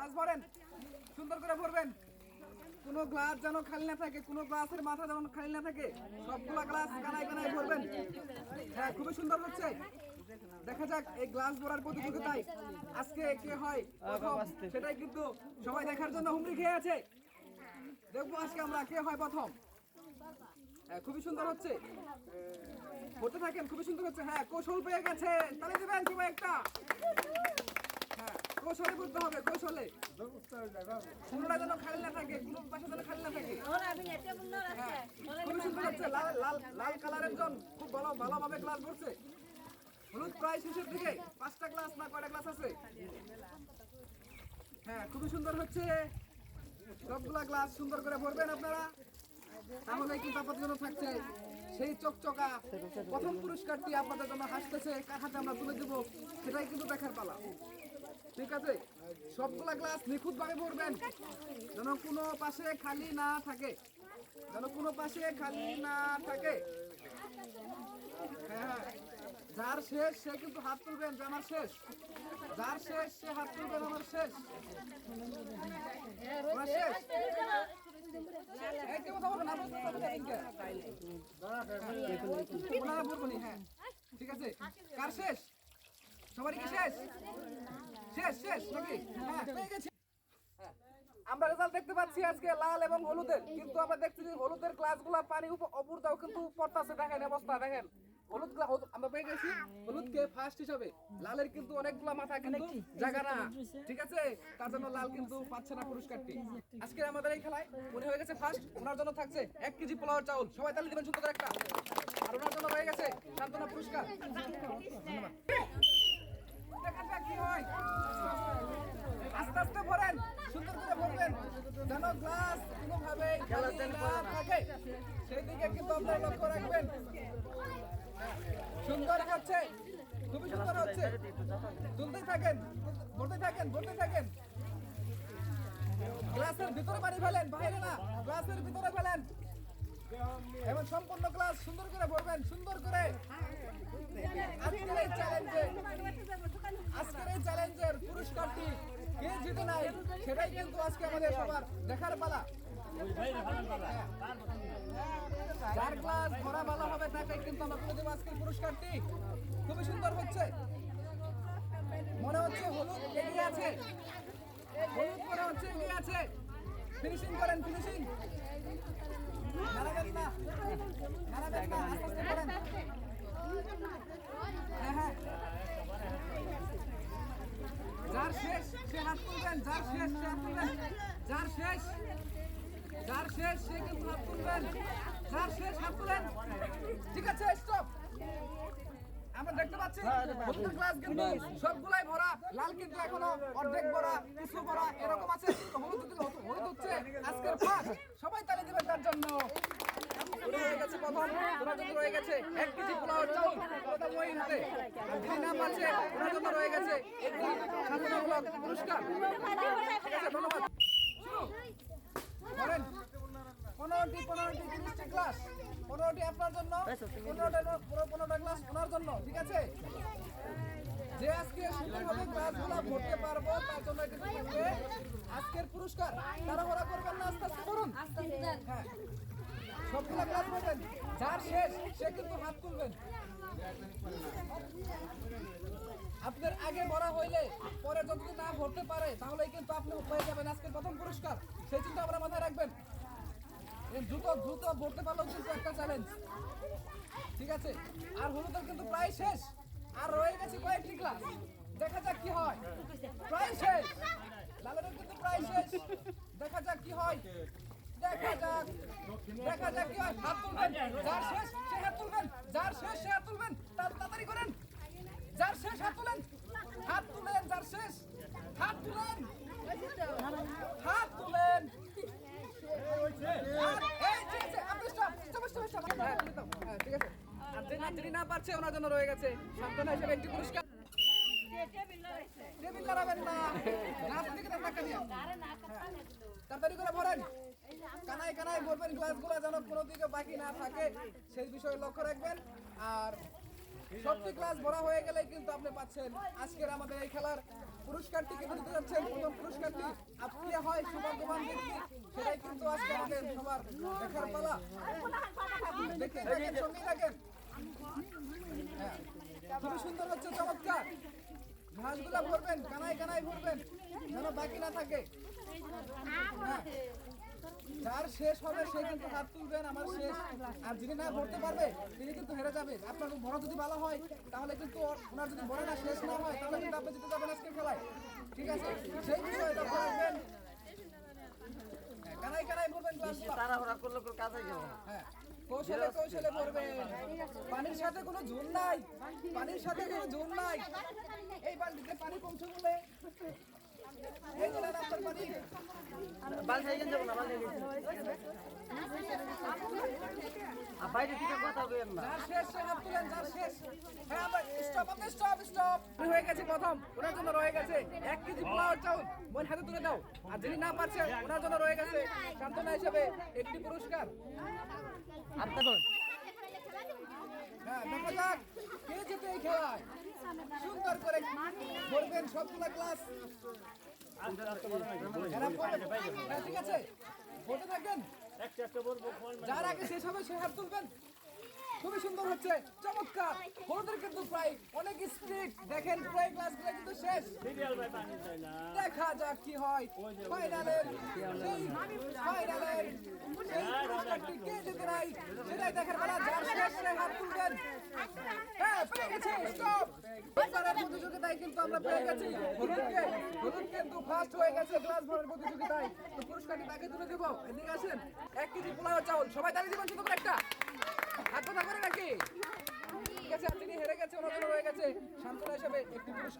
Glass ভরেন, সুন্দর করে ভরবেন। কোনো গ্লাস যেন খালি না থাকে, কোনো গ্লাসের মাথা যেন খালি না থাকে, সবগুলা গ্লাস কানায় কানায় ভরবেন। হ্যাঁ খুবই সুন্দর হচ্ছে। দেখা যাক এই গ্লাস ভরার প্রতিযোগিতায় আজকে কে হয় সেটাই কিন্তু সবাই দেখার জন্য হুমড়ি খেয়ে আছে। দেখব আজকে আমরা কে হয় প্রথম। হ্যাঁ খুবই সুন্দর হচ্ছে। বলতে থাকেন, খুবই সুন্দর হচ্ছে। হ্যাঁ কৌশল পেয়ে গেছে। তাহলে দেবেন কি একটা। কৌশলে করতে হবে কৌশলে কোনোটা যেন খালি না থাকে কোনো পাশে যেন খালি না থাকে। খুবই সুন্দর হচ্ছে লাল লাল লাল কালারের জন খুব ভালো ভালোভাবে ক্লাস করছে। হলুদ প্রায় শেষের দিকে পাঁচটা ক্লাস না কয়টা ক্লাস আছে? হ্যাঁ খুবই সুন্দর হচ্ছে। সবগুলা গ্লাস সুন্দর করে ভরবেন আপনারা। তাহলে কিন্তু আপনাদের জন্য থাকছে সেই চকচকা প্রথম পুরস্কারটি আপনাদের জন্য হাসতেছে কার হাতে আমরা তুলে দেবো সেটাই কিন্তু দেখার পালা। ঠিক আছে? সবগুলা গ্লাস নিখুঁত ভাবে ভরবেন। যেন কোনো পাশে খালি না থাকে। যেন কোনো পাশে খালি না থাকে। হ্যাঁ হ্যাঁ। যার শেষ, সে কিন্তু হাত তুলবেন যে আমার শেষ। যার শেষ, সে হাত তুলবেন আমার শেষ। আমার শেষ। হ্যাঁ। ঠিক আছে? কার শেষ? সবারই কি শেষ? শেষ শেষ নাকি হ্যাঁ গেছি। আমরা রেজাল্ট দেখতে পাচ্ছি আজকে লাল এবং হলুদের। কিন্তু আমরা দেখছি যে হলুদের ক্লাসগুলা পানি উপ- অপর দাও কিন্তু পড়তাছে। দেখেন অবস্থা দেখেন। হলুদ আমরা পেয়ে গেছি। হলুদকে ফার্স্ট হিসাবে। লালের কিন্তু অনেকগুলা মাথা কিন্তু জায়গা না। ঠিক আছে? তার জন্য লাল কিন্তু পাচ্ছে না পুরস্কারটি। আজকে আমাদের এই খেলায় উনি হয়ে গেছে ফার্স্ট ওনার জন্য থাকছে এক কেজি পোলাওয়ার চাউল। সবাই তাহলে দিবেন সুন্দর একটা। আর ওনার জন্য হয়ে গেছে সান্ত্বনা পুরস্কার। ধন্যবাদ দেখা যাক কি হয় আস্তে সুন্দর করে থাকে। কিন্তু আপনারা লক্ষ্য রাখবেন। সুন্দর হচ্ছে খুবই সুন্দর হচ্ছে। তুলতে থাকেন ভরতে থাকেন ভরতে থাকেন। গ্লাসের ভিতরে পানি ফেলেন, বাইরে না, গ্লাসের ভিতরে ফেলেন। এবং সম্পূর্ণ গ্লাস সুন্দর করে ভরবেন, সুন্দর করে আজকের এই চ্যালেঞ্জে আজকের এই চ্যালেঞ্জের পুরস্কারটি কে নাই। সেটাই কিন্তু আজকে আমাদের সবার দেখার পালা। যার ক্লাস ভরা ভালো হবে, তাকে কিন্তু আমরা তুলে দেবো আজকের পুরস্কারটি। খুবই সুন্দর হচ্ছে। মনে হচ্ছে হলুদ এগিয়ে আছে। হলুদ মনে হচ্ছে এগিয়ে আছে। ফিনিশিং করেন ফিনিশিং নাড়াবেন না নাড়াবেন না আস্তে আস্তে করেন হ্যাঁ হ্যাঁ যার শেষ সে হাত তুলবেন যার শেষ যার শেষ যার শেষ সে কিন্তু হাত তুলবেন। যার শেষ, হাত তুলেন। ঠিক আছে স্টপ আমরা দেখতে পাচ্ছি হলুদের গ্লাস কিন্তু সবগুলাই ভরা, লাল কিন্তু এখনও অর্ধেক ভরা, কিছু ভরা, এরকম আছে হলুদ হলুদ হচ্ছে। আজকের পাস সবাই তালি দিবেন তার জন্য? রয়ে গেছে প্রথম ওনার জন্য রয়ে গেছে। এক কেজি পোলাও চাউল, ওটা মহিন হাতে যিনি নাম আছে ওনার জন্য রয়ে গেছে। পনেরোটি পনেরোটি তিরিশটি ক্লাস পনেরোটি আপনার জন্য, পনেরোটা পনেরোটা ক্লাস ওনার জন্য, ঠিক আছে? যে আজকে সুন্দরভাবে ক্লাসগুলো ভরতে পারব, তার জন্য কিন্তু আজকের পুরস্কার। ওরা করবেন না, আস্তে আস্তে করুন। হ্যাঁ। সবগুলো ক্লাস করবেন। যার শেষ, সে কিন্তু হাত তুলবেন। আপনার আগে ভরা হইলে পরে যদি না ভরতে পারে তাহলে কিন্তু আপনি হয়ে যাবেন আজকের প্রথম পুরস্কার, সেই চিন্তা আপনারা মাথায় রাখবেন। দ্রুত দ্রুত ভরতে পারলেও কিন্তু একটা চ্যালেঞ্জ ঠিক আছে? আর হলুদের কিন্তু প্রায় শেষ। আর রয়ে গেছে কয়েকটি ক্লাস দেখা যাক কি হয়। প্রায় শেষ। লালের কিন্তু প্রায় শেষ। দেখা যাক কি হয়। দেখা যাক। দেখা যাক কি হয়। হাত তুলবেন। যার শেষ, সে হাত তুলবেন। যার শেষ, সে হাত তুলবেন। তাড়াতাড়ি করেন। যার শেষ, হাত তুলেন। হাত তুলেন, যার শেষ। হাত তুলেন। হাত তুলেন। যিনি না পারছে, ওনার জন্য রয়ে গেছে সান্ত্বনা হিসেবে একটি পুরস্কার। টেবিল দাঁড়াবেন না তাড়াতাড়ি করে ভরেন কানায় কানায় ভরবেন গ্লাসগুলো যেন কোনো দিকে বাকি না থাকে, সেই বিষয়ে লক্ষ্য রাখবেন। আর সবটি ক্লাস ভরা হয়ে গেলে কিন্তু আপনি পাচ্ছেন। আজকের আমাদের এই খেলার পুরস্কারটি কিন্তু দিতে যাচ্ছেন। প্রথম পুরস্কারটি আপনি হয় সৌভাগ্যবান ব্যক্তি সেটাই কিন্তু আজকে আমাদের সবার দেখার পালা। থাকেন। হ্যাঁ খুবই সুন্দর হচ্ছে চমৎকার। ঘাসগুলা ভরবেন কানায় কানায় ভরবেন যেন বাকি না থাকে। হ্যাঁ। যার শেষ হবে সে কিন্তু হাত তুলবেন আমার শেষ। আর যিনি না ভরতে পারবে তিনি কিন্তু হেরে যাবে। আপনার বড় যদি ভালো হয় তাহলে কিন্তু ওনার যদি বড় না শেষ না হয় তাহলে কিন্তু আপনি জিতে যাবেন আজকের খেলায়। ঠিক আছে? সেই বিষয়টা রাখবেন। হ্যাঁ, কানায় কানায় ভরবেন ক্লাসগুলো তাড়াহুড়া করলে কাজে গেল হ্যাঁ কৌশলে কৌশলে পড়বে পানির সাথে কোনো ঝুল নাই। পানির সাথে কোনো ঝুল নাই। এই বালতিতে পানি পৌঁছে বলে আর হ্যাঁ ওনার জন্য রয়ে গেছে এক কেজি পোলাও চাউল বোন হাতে তুলে দাও আর যিনি না পারছে ওনার জন্য রয়ে গেছে সান্ত্বনা হিসেবে একটি পুরস্কার হ্যাঁ দেখা যাক কে এই খেলায়? সুন্দর করে সবগুলা ক্লাস। হ্যাঁ, ঠিক আছে। থাকবেন যার আগে শেষ হবে সে হাত তুলবেন। খুবই সুন্দর হচ্ছে। চমৎকার। কিন্তু প্রায় অনেক স্পিড দেখেন প্রায় ক্লাসগুলো কিন্তু শেষ। দেখা যাক কি হয়। ফাইনালের সেই তুলবেন হ্যাঁ গেছি হয়ে ক্লাস ভরের প্রতিযোগিতায় তো পুরস্কারটি তাকে তুলে দেবো এক কেজি পোলাও চাউল সবাই দাঁড়িয়ে দিবেন একটা হাত কথা করে নাকি ঠিক আছে আপনি হেরে গেছে ওনার রয়ে গেছে সান্ত্বনা হিসেবে একটি পুরস্কার